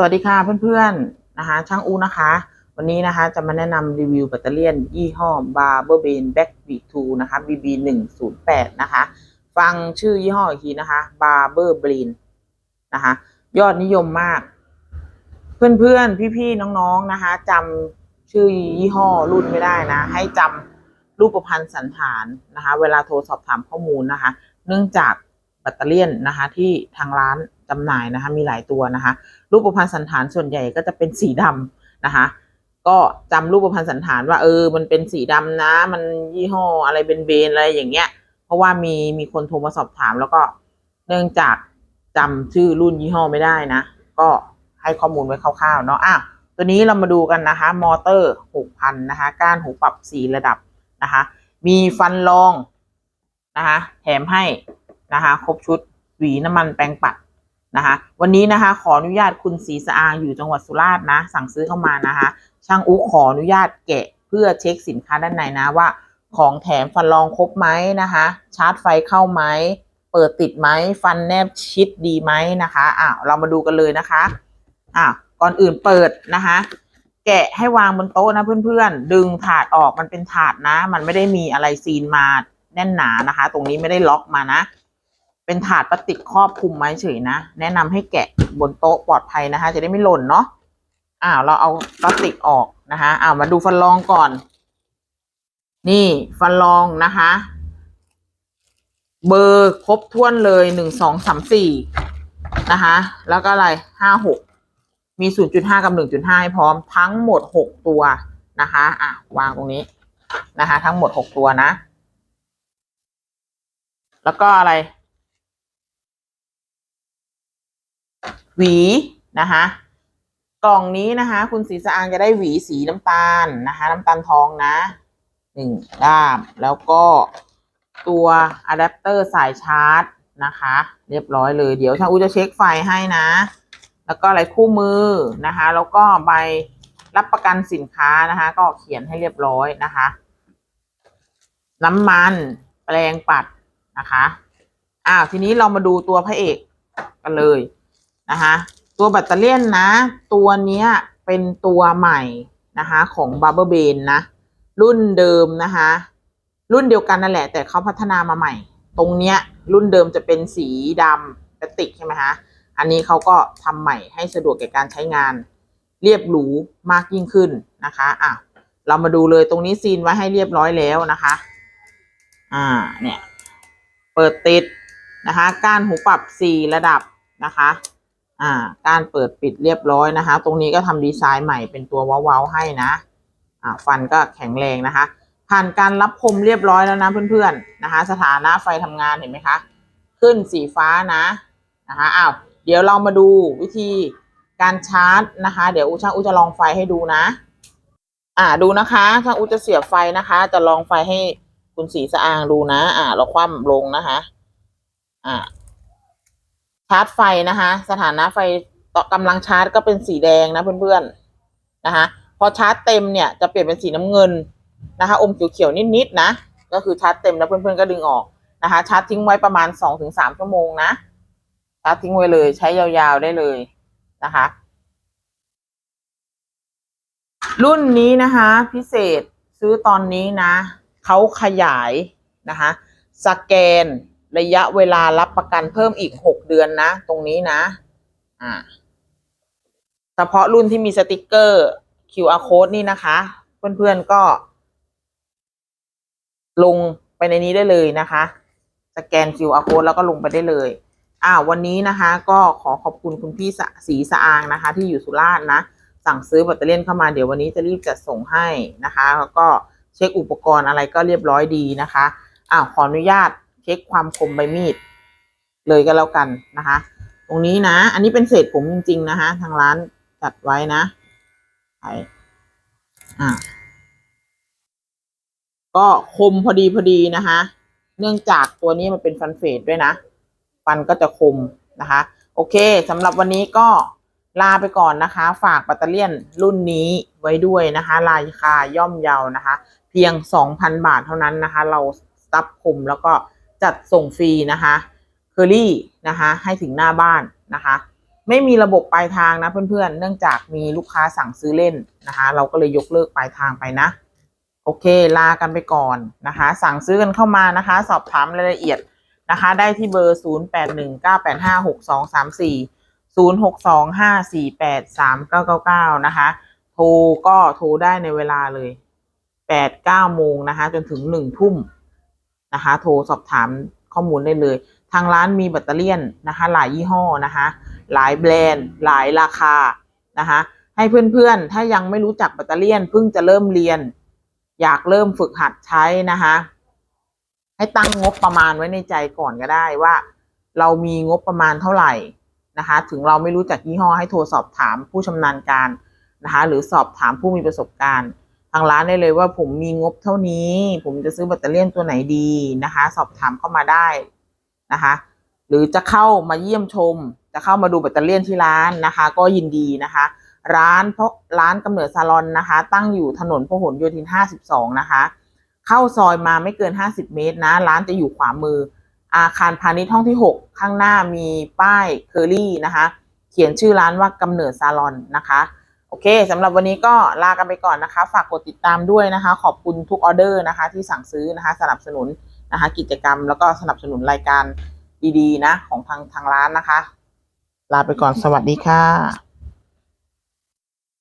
สวัสดีค่ะเพื่อนๆนะคะช่างอูนะคะ วันนี้นะคะจะมาแนะนำรีวิวแบตเตอรี่ยนยี่ห้อ Barberbean Backbeat 2นะคะ BB 1 0 8นะคะ ฟังชื่อยี่ห้ออีกทีนะคะ Barberbean นนะคะยอดนิยมมาก เพื่อนๆ พี่ๆ น้องๆนะคะจำชื่อยี่ห้อรุ่นไม่ได้นะ ให้จำรูปพรรณสันฐานนะคะ เวลาโทรสอบถามข้อมูลนะคะ เนื่องจากแบตเตอรี่ยนนะคะที่ทางร้าน จำหน่ายนะคะ มีหลายตัวนะคะ รูปประพรรณสันฐานส่วนใหญ่ก็จะเป็นสีดำนะคะ ก็จำรูปประพรรณสันฐานว่าเออ มันเป็นสีดำนะ มันยี่ห้ออะไรเป็นเบนอะไรอย่างเงี้ย เพราะว่ามีมีคนโทรมาสอบถาม แล้วก็เนื่องจากจำชื่อรุ่นยี่ห้อไม่ได้นะ ก็ให้ข้อมูลไว้คร่าวๆเนาะอ้าวตัวนี้เรามาดูกันนะคะ มอเตอร์หกพันนะคะ ก้านหูปรับสีระดับนะคะ มีฟันรองนะคะ แถมให้นะคะ ครบชุดหวีน้ำมันแปรงปัด นะคะ วันนี้นะคะ ขออนุญาตคุณศรีสะอางอยู่จังหวัดสุราษฎร์นะ สั่งซื้อเข้ามานะคะ ช่างอุ๊ขออนุญาตแกะเพื่อเช็คสินค้าด้านในนะว่า ของแถมฟันรองครบไหมนะคะ ชาร์จไฟเข้าไหมเปิดติดไหมฟันแนบชิดดีไหมนะคะอะเรามาดูกันเลยนะคะอะก่อนอื่นเปิดนะคะ แกะให้วางบนโต๊ะนะเพื่อนๆ ดึงถาดออกมันเป็นถาดนะ มันไม่ได้มีอะไรซีนมาแน่นหนานะคะ ตรงนี้ไม่ได้ล็อกมานะ เป็นถาดพลาสติกครอบคลุมไว้เฉยนะ แนะนำให้แกะบนโต๊ะปลอดภัยนะคะ จะได้ไม่หล่นเนาะอ้าวเราเอาพลาสติกออกนะคะอ้าวมาดูฟันรองก่อน นี่ฟันรองนะคะ เบอร์ครบถ้วนเลยหนึ่งสองสามสี่นะคะ แล้วก็อะไรห้าหกมีศูนย์จุดห้ากับหนึ่งจุดห้าให้พร้อมทั้งหมดหกตัวนะคะอะวางตรงนี้นะคะ ทั้งหมดหกตัวนะ แล้วก็อะไร หวีนะคะกล่องนี้นะคะ คุณศรีสะอางจะได้หวีสีน้ำตาลนะคะ น้ำตาลทองนะหนึ่งด้ามแล้วก็ตัวอะแดปเตอร์สายชาร์จนะคะ เรียบร้อยเลย เดี๋ยวช่างอูจะเช็คไฟให้นะ แล้วก็อะไรคู่มือนะคะ แล้วก็ใบรับประกันสินค้านะคะ ก็เขียนให้เรียบร้อยนะคะ น้ำมันแปรงปัดนะคะอ้าวทีนี้เรามาดูตัวพระเอกกันเลย นะคะตัวแบตเตอรี่ยนนะ ตัวนี้เป็นตัวใหม่นะคะของ b a r b e r b a n นะรุ่นเดิมนะคะรุ่นเดียวกันนั่นแหละ แต่เขาพัฒนามาใหม่ ตรงเนี้ยรุ่นเดิมจะเป็นสีดำพลาสติกใช่ไหมคะอันนี้เขาก็ทำใหม่ให้สะดวกแก่การใช้งาน เรียบหรูมากยิ่งขึ้นนะคะอะเรามาดูเลยตรงนี้ซีนไว้ให้เรียบร้อยแล้วนะคะ อ่าเนี่ยเปิดติดนะคะก้านหูปรับสี่ระดับนะคะ อ่าการเปิดปิดเรียบร้อยนะคะ ตรงนี้ก็ทำดีไซน์ใหม่เป็นตัวว้าๆให้นะอ่าฟันก็แข็งแรงนะคะ ผ่านการรับคมเรียบร้อยแล้วนะเพื่อนๆนะคะ สถานะไฟทำงานเห็นไหมคะ ขึ้นสีฟ้านะนะคะอ้าวเดี๋ยวเรามาดูวิธีการชาร์จนะคะ เดี๋ยวอูช่างอูจะลองไฟให้ดูนะ อ่าดูนะคะช่างอูจะเสียบไฟนะคะ จะลองไฟให้คุณสีสะอางดูนะ อ่า เราคว่ำลงนะคะ อ่า ชาร์จไฟนะคะ สถานะไฟต่อกำลังชาร์จก็เป็นสีแดงนะเพื่อนๆนะคะ พอชาร์จเต็มเนี่ยจะเปลี่ยนเป็นสีน้ำเงินนะคะ อมเขียวๆนิดๆนะ ก็คือชาร์จเต็มแล้วเพื่อนๆก็ดึงออกนะคะ ชาร์จทิ้งไว้ประมาณสองถึงสามชั่วโมงนะ ชาร์จทิ้งไว้เลย ใช้ยาวๆได้เลยนะคะ รุ่นนี้นะคะ พิเศษซื้อตอนนี้นะเขาขยายนะคะ สแกน ระยะเวลารับประกันเพิ่มอีกหกเดือนนะ ตรงนี้นะ อ่าเฉพาะรุ่นที่มีสติกเกอร์ QR code นี่นะคะ เพื่อนๆก็ ลงไปในนี้ได้เลยนะคะ สแกน QR code แล้วก็ลงไปได้เลย อ่า วันนี้นะคะ ก็ขอขอบคุณคุณพี่สีสะอางนะคะ ที่อยู่สุราษฎร์นะ สั่งซื้อแบตเตอรี่เข้ามาเดี๋ยววันนี้จะรีบจัดส่งให้นะคะ แล้วก็เช็คอุปกรณ์อะไรก็เรียบร้อยดีนะคะ อ่าขออนุญาต ช็คความคมใบมีด เลยก็แล้วกันนะคะ ตรงนี้นะ อันนี้เป็นเศษผมจริง ๆ นะคะทางร้านจัดไว้นะไปอ่าก็คมพอดีพอดีนะคะ เนื่องจากตัวนี้มันเป็นฟันเฟดด้วยนะ ฟันก็จะคมนะคะ โอเคสำหรับวันนี้ก็ลาไปก่อนนะคะ ฝากแบตเตอรี่ยนรุ่นนี้ไว้ด้วยนะคะ ราคาย่อมเยานะคะ เพียง 2,000 บาทเท่านั้นนะคะ เราซับคมแล้วก็ จัดส่งฟรีนะคะเคอรี่นะคะให้ถึงหน้าบ้านนะคะ ไม่มีระบบปลายทางนะเพื่อนๆ เนื่องจากมีลูกค้าสั่งซื้อเล่นนะคะ เราก็เลยยกเลิกปลายทางไปนะโอเค ลากันไปก่อนนะคะ สั่งซื้อกันเข้ามานะคะ สอบถามรายละเอียดนะคะ ได้ที่เบอร์ 0 8 1 9 8 5 6 2 3 4 0 6 2 5 4 8 3 9 9 9 นะคะ โทรก็โทรได้ในเวลาเลย 8 9โมงนะคะ จนถึง 1 ทุ่ม นะคะ โทรสอบถามข้อมูลได้เลย ทางร้านมีแบตเตอรี่ยนนะคะ หลายยี่ห้อนะคะ หลายแบรนด์ หลายราคานะคะ ให้เพื่อนๆ ถ้ายังไม่รู้จักแบตเตอรี่ยนเพิ่งจะเริ่มเรียน อยากเริ่มฝึกหัดใช้นะคะ ให้ตั้งงบประมาณไว้ในใจก่อนก็ได้ว่า เรามีงบประมาณเท่าไหร่นะคะ ถึงเราไม่รู้จักยี่ห้อให้โทรสอบถามผู้ชำนาญการนะคะ หรือสอบถามผู้มีประสบการณ์ ทางร้านได้เลยว่าผมมีงบเท่านี้ ผมจะซื้อแบตเตอรี่ตัวไหนดีนะคะ สอบถามเข้ามาได้นะคะ หรือจะเข้ามาเยี่ยมชม จะเข้ามาดูแบตเตอรี่ที่ร้านนะคะ ก็ยินดีนะคะ ร้านเพราะร้านกำเนิดซาลอนนะคะ ตั้งอยู่ถนนพหลโยธิน 52 นะคะ เข้าซอยมาไม่เกิน 50 เมตรนะ ร้านจะอยู่ขวามือ อาคารพาณิชย์ห้องที่ 6 ข้างหน้ามีป้ายเคอรี่นะคะ เขียนชื่อร้านว่ากำเนิดซาลอนนะคะ โอเคสำหรับวันนี้ก็ลากันไปก่อนนะคะ ฝากกดติดตามด้วยนะคะ ขอบคุณทุกออเดอร์นะคะ ที่สั่งซื้อนะคะสนับสนุนนะคะ กิจกรรมแล้วก็สนับสนุนรายการดีๆนะ ของทางทางร้านนะคะ ลาไปก่อนสวัสดีค่ะ